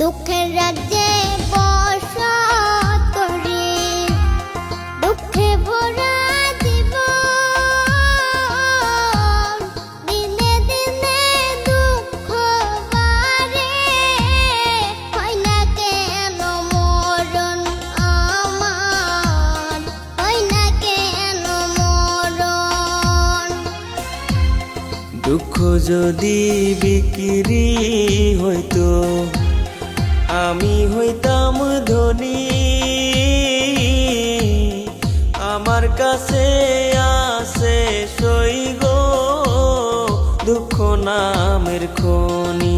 দুঃখের রাজ্যে বসত রে দুঃখে ভরা জীবন দুঃখ বাড়ে। হয় না কেন মরণ দুঃখ যদি বিক্রি হইতো খনি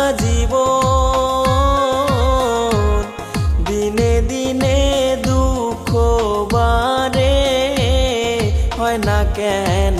কেন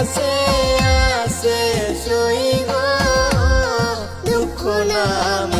আসে আছে সই দুঃখ নামে